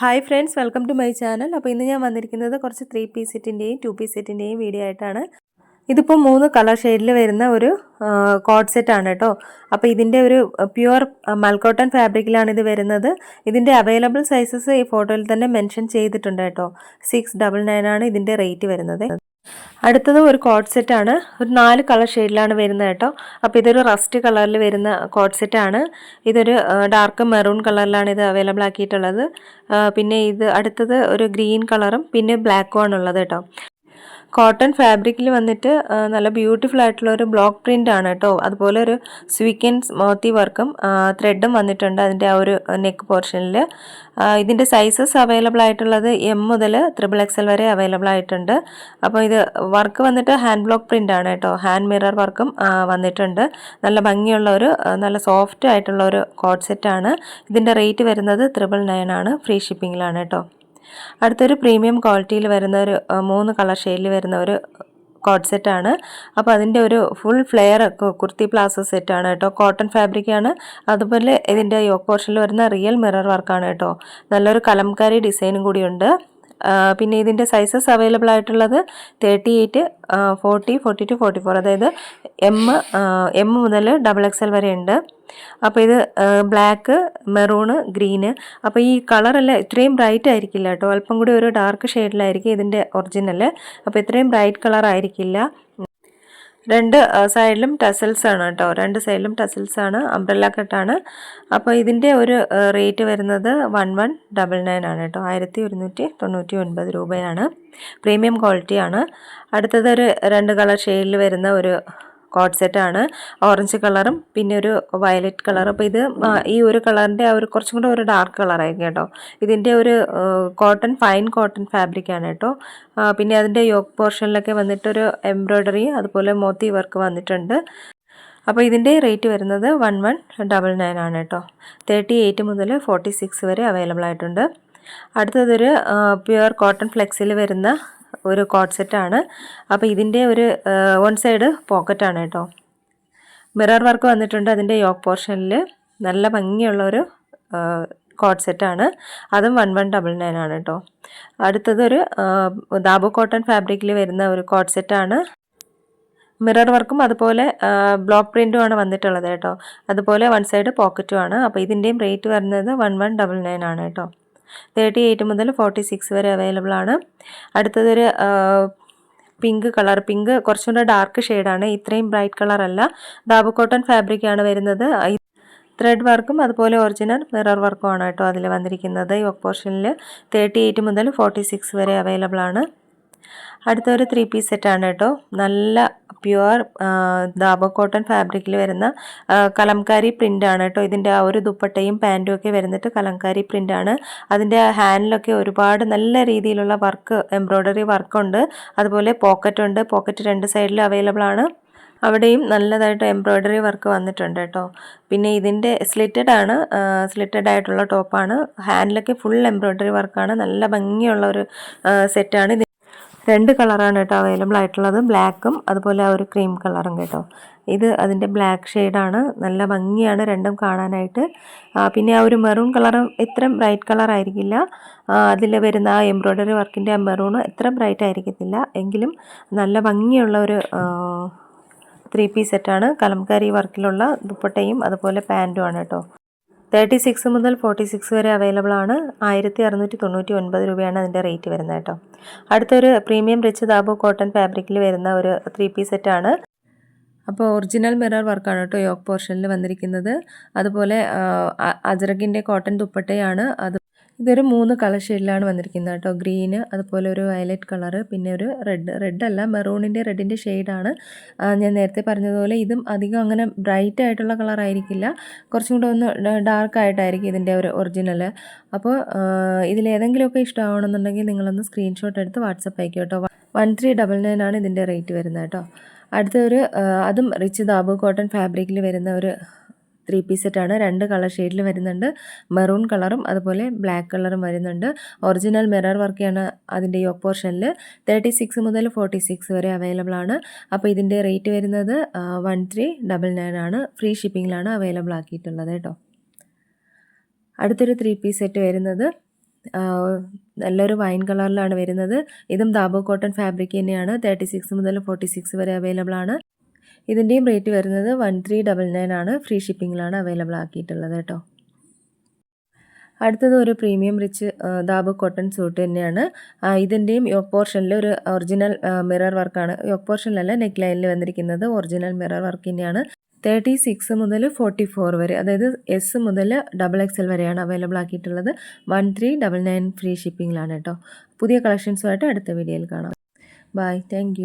Hi friends welcome to my channel അപ്പോൾ ഇന്ന് ഞാൻ വന്നിരിക്കുന്നത് കുറച്ച് ത്രീ പീസ് സെറ്റിന്റെയും ടു പീസ് സെറ്റിന്റെയും വീഡിയോ ആയിട്ടാണ്. ഇതിപ്പോൾ മൂന്ന് കളർ ഷെയ്ഡിൽ വരുന്ന ഒരു കോഡ് സെറ്റാണ് കേട്ടോ അപ്പോൾ ഇതിന്റെ ഒരു പ്യുവർ മൽക്കോട്ടൺ ഫാബ്രിക്കിലാണ് ഇത് വരുന്നത്. ഇതിന്റെ അവൈലബിൾ സൈസസ് ഈ ഫോട്ടോയിൽ തന്നെ മെൻഷൻ ചെയ്തിട്ടുണ്ട് കേട്ടോ സിക്സ് ഡബിൾ നയൻ ആണ് ഇതിന്റെ റേറ്റ് വരുന്നത്. അടുത്തത് ഒരു കോഡ് സെറ്റ് ആണ്. ഒരു നാല് കളർ ഷെയ്ഡിലാണ് വരുന്നത് കേട്ടോ. അപ്പോൾ ഇതൊരു റസ്റ്റ് കളറിൽ വരുന്ന കോഡ് സെറ്റ് ആണ്. ഇതൊരു ഡാർക്ക് മെറൂൺ കളറിലാണ് ഇത് അവൈലബിൾ ആക്കിയിട്ടുള്ളത്. പിന്നെ ഇത് അടുത്തത് ഒരു ഗ്രീൻ കളറും പിന്നെ ബ്ലാക്കും ആണുള്ളത് കേട്ടോ. കോട്ടൺ ഫാബ്രിക്കിൽ വന്നിട്ട് നല്ല ബ്യൂട്ടിഫുൾ ആയിട്ടുള്ള ഒരു ബ്ലോക്ക് പ്രിന്റ് ആണ് കേട്ടോ അതുപോലെ ഒരു സ്വീക്കൻസ് മോത്തി വർക്കും ത്രെഡും വന്നിട്ടുണ്ട് അതിന്റെ ആ ഒരു നെക്ക് പോർഷനിൽ ഇതിന്റെ സൈസസ് അവൈലബിൾ ആയിട്ടുള്ളത് എം മുതൽ ത്രിബിൾ എക്സൽ വരെ അവൈലബിൾ ആയിട്ടുണ്ട്. അപ്പോൾ ഇത് വർക്ക് വന്നിട്ട് ഹാൻഡ് ബ്ലോക്ക് പ്രിന്റ് ആണ് കേട്ടോ ഹാൻഡ് മിറർ വർക്കും വന്നിട്ടുണ്ട്. നല്ല ഭംഗിയുള്ള ഒരു നല്ല സോഫ്റ്റ് ആയിട്ടുള്ള ഒരു കോഡ് സെറ്റാണ് ഇതിന്റെ റേറ്റ് വരുന്നത് ത്രിബിൾ നയൻ ആണ് ഫ്രീ ഷിപ്പിങ്ങിലാണ് കേട്ടോ അടുത്തൊരു പ്രീമിയം ക്വാളിറ്റിയിൽ വരുന്ന ഒരു മൂന്ന് കളർ ഷെയ്ഡിൽ വരുന്ന ഒരു കോട്ട് സെറ്റാണ് അപ്പോൾ അതിന്റെ ഒരു ഫുൾ ഫ്ലെയർ കുർത്തി പ്ലാസോ സെറ്റാണ് കേട്ടോ. കോട്ടൺ ഫാബ്രിക്കാണ് അതുപോലെ ഇതിന്റെ യോക്ക് പോർഷനിൽ വരുന്ന റിയൽ മിറർ വർക്കാണ് കേട്ടോ. നല്ലൊരു കലംകാരി ഡിസൈനും കൂടിയുണ്ട് പിന്നെ ഇതിന്റെ സൈസസ് അവൈലബിൾ ആയിട്ടുള്ളത് thirty eight forty forty two forty four അതായത് എം എം മുതൽ ഡബിൾ എക്സ് എൽ വരെ ഉണ്ട്. അപ്പോൾ ഇത് ബ്ലാക്ക് മെറൂണ് ഗ്രീന് അപ്പോൾ ഈ കളറെല്ലാം ഇത്രയും ബ്രൈറ്റ് ആയിരിക്കില്ല കേട്ടോ. അല്പം കൂടി ഒരു ഡാർക്ക് ഷെയ്ഡിലായിരിക്കും ഇതിന്റെ ഒറിജിനൽ അപ്പോൾ ഇത്രയും ബ്രൈറ്റ് കളർ ആയിരിക്കില്ല. രണ്ട് സൈഡിലും ടസൽസ് ആണ് കേട്ടോ. രണ്ട് സൈഡിലും ടസൽസ് ആണ് അംബ്രല്ല കട്ടാണ് അപ്പോൾ ഇതിന്റെ ഒരു റേറ്റ് വരുന്നത് വൺ വൺ ഡബിൾ നയൻ ആണ് കേട്ടോ. ആയിരത്തി ഒരുന്നൂറ്റി തൊണ്ണൂറ്റി ഒൻപത് രൂപയാണ് പ്രീമിയം ക്വാളിറ്റിയാണ് അടുത്തത് ഒരു രണ്ട് കളർ ഷെയ്ഡിൽ വരുന്ന ഒരു കോഡ് സെറ്റാണ് ഓറഞ്ച് കളറും പിന്നെ ഒരു വയലറ്റ് കളർ അപ്പോൾ ഇത് ഈ ഒരു കളറിന്റെ ആ ഒരു കുറച്ചും കൂടെ ഒരു ഡാർക്ക് കളറായിരിക്കും കേട്ടോ. ഇതിന്റെ ഒരു കോട്ടൺ ഫൈൻ കോട്ടൺ ഫാബ്രിക്കാണ് കേട്ടോ. പിന്നെ അതിന്റെ യോക്ക് പോർഷനിലൊക്കെ വന്നിട്ടൊരു എംബ്രോയ്ഡറി അതുപോലെ മോത്തി വർക്ക് വന്നിട്ടുണ്ട്. അപ്പോൾ ഇതിന്റെ റേറ്റ് വരുന്നത് വൺ വൺ ഡബിൾ നയൻ ആണ് കേട്ടോ. തേർട്ടി എയ്റ്റ് മുതൽ ഫോർട്ടി സിക്സ് വരെ അവൈലബിൾ ആയിട്ടുണ്ട്. അടുത്തതൊരു പ്യുവർ കോട്ടൺ ഫ്ലെക്സിൽ വരുന്ന ഒരു കോട്ട് സെറ്റാണ് അപ്പോൾ ഇതിന്റെ ഒരു വൺ സൈഡ് പോക്കറ്റാണ് കേട്ടോ. മിറർ വർക്ക് വന്നിട്ടുണ്ട് അതിന്റെ യോക്ക് പോർഷനിൽ നല്ല ഭംഗിയുള്ള ഒരു കോട്ട് സെറ്റാണ് അതും വൺ വൺ ഡബിൾ നയൻ ആണ് കേട്ടോ. അടുത്തതൊരു ദാബു കോട്ടൺ ഫാബ്രിക്കിൽ വരുന്ന ഒരു കോട്ട് സെറ്റാണ് മിറർ വർക്കും അതുപോലെ ബ്ലോക്ക് പ്രിന്റും ആണ് വന്നിട്ടുള്ളത് കേട്ടോ. അതുപോലെ വൺ സൈഡ് പോക്കറ്റും ആണ്. അപ്പോൾ ഇതിന്റെയും റേറ്റ് വരുന്നത് വൺ വൺ ഡബിൾ നയൻ ആണ് കേട്ടോ. തേർട്ടി എയ്റ്റ് മുതൽ ഫോർട്ടി സിക്സ് വരെ അവൈലബിൾ ആണ്. അടുത്തതൊരു പിങ്ക് കളർ പിങ്ക് കുറച്ചുകൂടെ ഡാർക്ക് ഷെയ്ഡാണ് ഇത്രയും ബ്രൈറ്റ് കളർ അല്ല. ദാബു കോട്ടൺ ഫാബ്രിക് ആണ് വരുന്നത്. ത്രെഡ് വർക്കും അതുപോലെ ഒറിജിനൽ മിറർ വർക്കും ആണ് കേട്ടോ അതിൽ വന്നിരിക്കുന്നത്. ഈ പോർഷനിൽ തേർട്ടി എയ്റ്റ് മുതൽ ഫോർട്ടി സിക്സ് വരെ അവൈലബിൾ ആണ്. അടുത്തൊരു ത്രീ പീസ് സെറ്റാണ് കേട്ടോ. നല്ല പ്യുവർ ദാബ കോട്ടൺ ഫാബ്രിക്കിൽ വരുന്ന കലംകാരി ആണ് കേട്ടോ. ഇതിന്റെ ആ ഒരു ദുപ്പട്ടയും പാന്റും ഒക്കെ വരുന്നിട്ട് കലംകാരി ആണ്. അതിന്റെ ഹാൻഡിലൊക്കെ ഒരുപാട് നല്ല രീതിയിലുള്ള വർക്ക് എംബ്രോയ്ഡറി വർക്കുണ്ട് അതുപോലെ പോക്കറ്റ് ഉണ്ട്. പോക്കറ്റ് രണ്ട് സൈഡിലും അവൈലബിൾ ആണ്. അവിടെയും നല്ലതായിട്ട് എംബ്രോയ്ഡറി വർക്ക് വന്നിട്ടുണ്ട് കേട്ടോ. പിന്നെ ഇതിന്റെ സ്ലിറ്റഡ് ആണ്. സ്ലിറ്റഡ് ആയിട്ടുള്ള ടോപ്പാണ് ഹാൻഡിലൊക്കെ ഫുൾ എംബ്രോയ്ഡറി വർക്കാണ് നല്ല ഭംഗിയുള്ള ഒരു സെറ്റാണ് രണ്ട് കളറാണ് കേട്ടോ അവൈലബിൾ ആയിട്ടുള്ളത്. ബ്ലാക്കും അതുപോലെ ആ ഒരു ക്രീം കളറും കേട്ടോ. ഇത് അതിന്റെ ബ്ലാക്ക് ഷെയ്ഡാണ് നല്ല ഭംഗിയാണ് രണ്ടും കാണാനായിട്ട്. പിന്നെ ആ ഒരു മെറൂൺ കളറും ഇത്ര ബ്രൈറ്റ് കളർ ആയിരിക്കില്ല. അതിൽ വരുന്ന ആ എംബ്രോയ്ഡറി വർക്കിന്റെ ആ മെറൂൺ ഇത്ര ബ്രൈറ്റ് ആയിരിക്കത്തില്ല. എങ്കിലും നല്ല ഭംഗിയുള്ള ഒരു ത്രീ പീസ് സെറ്റാണ് കലംകാരി വർക്കിലുള്ള ദുപ്പട്ടയും അതുപോലെ പാന്റുമാണ് കേട്ടോ. തേർട്ടി സിക്സ് മുതൽ ഫോർട്ടി സിക്സ് വരെ അവൈലബിൾ ആണ്. ആയിരത്തി അറുന്നൂറ്റി തൊണ്ണൂറ്റി ഒൻപത് രൂപയാണ് അതിന്റെ റേറ്റ് വരുന്നത് കേട്ടോ. അടുത്തൊരു പ്രീമിയം റിച്ച് ദാബു കോട്ടൺ ഫാബ്രിക്കിൽ വരുന്ന ഒരു ത്രീ പീസ് സെറ്റാണ് അപ്പോൾ ഒറിജിനൽ മിറർ വർക്കാണ് കേട്ടോ യോക്ക് പോർഷനിൽ വന്നിരിക്കുന്നത്. അതുപോലെ അജറകിന്റെ കോട്ടൺ ദുപ്പട്ടയാണ്. അത് ഇതൊരു മൂന്ന് കളർ ഷെയ്ഡിലാണ് വന്നിരിക്കുന്നത് കേട്ടോ. ഗ്രീന് അതുപോലെ ഒരു വയലറ്റ് കളർ പിന്നെ ഒരു റെഡ്. റെഡ് അല്ല മെറൂണിന്റെ റെഡിന്റെ ഷെയ്ഡാണ്. ഞാൻ നേരത്തെ പറഞ്ഞതുപോലെ ഇതും അധികം അങ്ങനെ ബ്രൈറ്റ് ആയിട്ടുള്ള കളർ ആയിരിക്കില്ല. കുറച്ചും കൂടെ ഒന്ന് ഡാർക്ക് ആയിട്ടായിരിക്കും ഇതിന്റെ ഒരു ഒറിജിനൽ. അപ്പോൾ ഇതിലേതെങ്കിലുമൊക്കെ ഇഷ്ടമാവണമെന്നുണ്ടെങ്കിൽ നിങ്ങളൊന്ന് സ്ക്രീൻഷോട്ട് എടുത്ത് വാട്സപ്പ് അയക്കും കേട്ടോ. വൺ ത്രീ ഡബിൾ നയൻ ആണ് ഇതിന്റെ റേറ്റ് വരുന്നത് കേട്ടോ. അടുത്തൊരു അതും റിച്ച് ദാബു കോട്ടൺ ഫാബ്രിക്കിൽ വരുന്ന ഒരു ത്രീ പീസ് ആണ് രണ്ട് കളർ ഷെയ്ഡിൽ വരുന്നുണ്ട്. മെറൂൺ കളറും അതുപോലെ ബ്ലാക്ക് കളറും വരുന്നുണ്ട്. ഒറിജിനൽ മിറർ വർക്കാണ് അതിന്റെ ഈ പോർഷനിൽ തേർട്ടി സിക്സ് മുതൽ ഫോർട്ടി സിക്സ് വരെ അവൈലബിൾ ആണ് അപ്പോൾ ഇതിന്റെ റേറ്റ് വരുന്നത് വൺ ത്രീ ഡബിൾ നയൻ ആണ്. ഫ്രീ ഷിപ്പിങ്ങിലാണ് അവൈലബിൾ ആക്കിയിട്ടുള്ളത് കേട്ടോ. അടുത്തൊരു ത്രീ പീസ് സെറ്റ് വരുന്നത് നല്ലൊരു വൈൻ കളറിലാണ് വരുന്നത്. ഇതും ദാബോ കോട്ടൺ ഫാബ്രിക് തന്നെയാണ്. തേർട്ടി സിക്സ് മുതൽ ഫോർട്ടി സിക്സ് വരെ അവൈലബിൾ ആണ് ഇതിന്റെയും റേറ്റ് വരുന്നത് വൺ ത്രീ ഡബിൾ നയൻ ആണ്. ഫ്രീ ഷിപ്പിങ്ങിലാണ് അവൈലബിൾ ആക്കിയിട്ടുള്ളത് കേട്ടോ. അടുത്തത് ഒരു പ്രീമിയം റിച്ച് ദാബ് കോട്ടൺ സൂട്ട് തന്നെയാണ്. ഇതിന്റെയും യോക്ക് പോർഷനിൽ ഒരു ഒറിജിനൽ മിറർ വർക്കാണ് യോക്ക് പോർഷനിലല്ല നെക്ക് ലൈനിൽ വന്നിരിക്കുന്നത് ഒറിജിനൽ മിറർ വർക്ക് തന്നെയാണ്. തേർട്ടി സിക്സ് മുതൽ ഫോർട്ടി ഫോർ വരെ അതായത് എസ് മുതൽ ഡബിൾ എക്സ് എൽ വരെയാണ് available ആക്കിയിട്ടുള്ളത്. One three double nine free ഷിപ്പിങ്ങിലാണ് കേട്ടോ. പുതിയ കളക്ഷൻസുമായിട്ട് അടുത്ത വീഡിയോയിൽ കാണാം. Bye thank